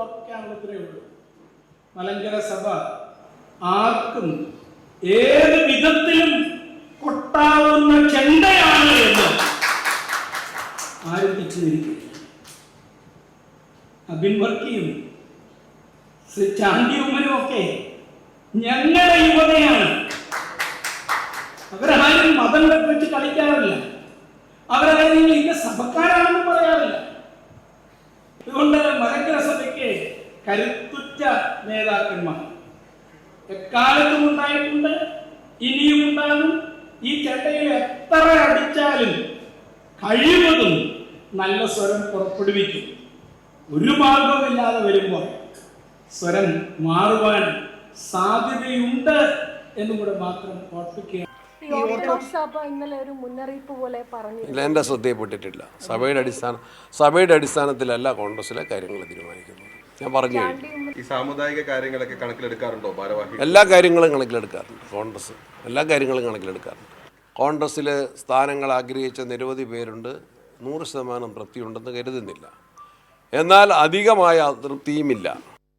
ഇത്രയേ ഉള്ളൂ. മലങ്കര സഭ ആർക്കും ഏത് വിധത്തിലും കൊട്ടാവുന്ന ചെണ്ടയാണ് എന്ന് ആരും വർക്കിയും ശ്രീ ചാണ്ടി ഉമ്മനും ഒക്കെ ഞങ്ങളുടെ യുവതയാണ്. അവരാരും മതം വെച്ച് കളിക്കാറില്ല. അവരാരും ഇന്ന സഭക്കാരാണെന്ന് പറയാറില്ല. അതുകൊണ്ട് കരുത്തുറ്റ നേതാക്കന്മാർ. എക്കാലത്തും ഉണ്ടായിട്ടുണ്ട് ഇനിയും ഉണ്ടാകും. ഈ ചട്ടയിൽ എത്ര അടിച്ചാലും കഴിവതും നല്ല സ്വരം പുറപ്പെടുവിക്കും. ഒരു മാർഗമില്ലാതെ വരുമ്പോൾ സ്വരം മാറുവാൻ സാധ്യതയുണ്ട് എന്നും കൂടെ മാത്രം ഓർപ്പിക്കുക. ഈ ഓർത്തഡോക്സ് സഭ ഇന്നലെ ഒരു മുന്നറിയിപ്പ് പോലെ പറഞ്ഞു. ഇല്ല എന്റെ ശ്രദ്ധയിൽപ്പെട്ടിട്ടില്ല സഭയുടെ അടിസ്ഥാന സഭയുടെ അടിസ്ഥാനത്തിലല്ല കോൺഗ്രസിലെ കാര്യങ്ങൾ തീരുമാനിക്കുന്നത്. ഞാൻ പറഞ്ഞു ഈ സാമുദായിക കാര്യങ്ങളൊക്കെ കണക്കിലെടുക്കാറുണ്ടോ? ഭാരവാഹി എല്ലാ കാര്യങ്ങളും കണക്കിലെടുക്കാറുണ്ട്. കോൺഗ്രസ്. എല്ലാ കാര്യങ്ങളും കണക്കിലെടുക്കാറുണ്ട്. കോൺഗ്രസ്സിൽ സ്ഥാനങ്ങൾ ആഗ്രഹിച്ച നിരവധി പേരുണ്ട്. നൂറ് ശതമാനം തൃപ്തിയുണ്ടെന്ന് കരുതുന്നില്ല. എന്നാൽ അധികമായ അതൃപ്തിയുമില്ല.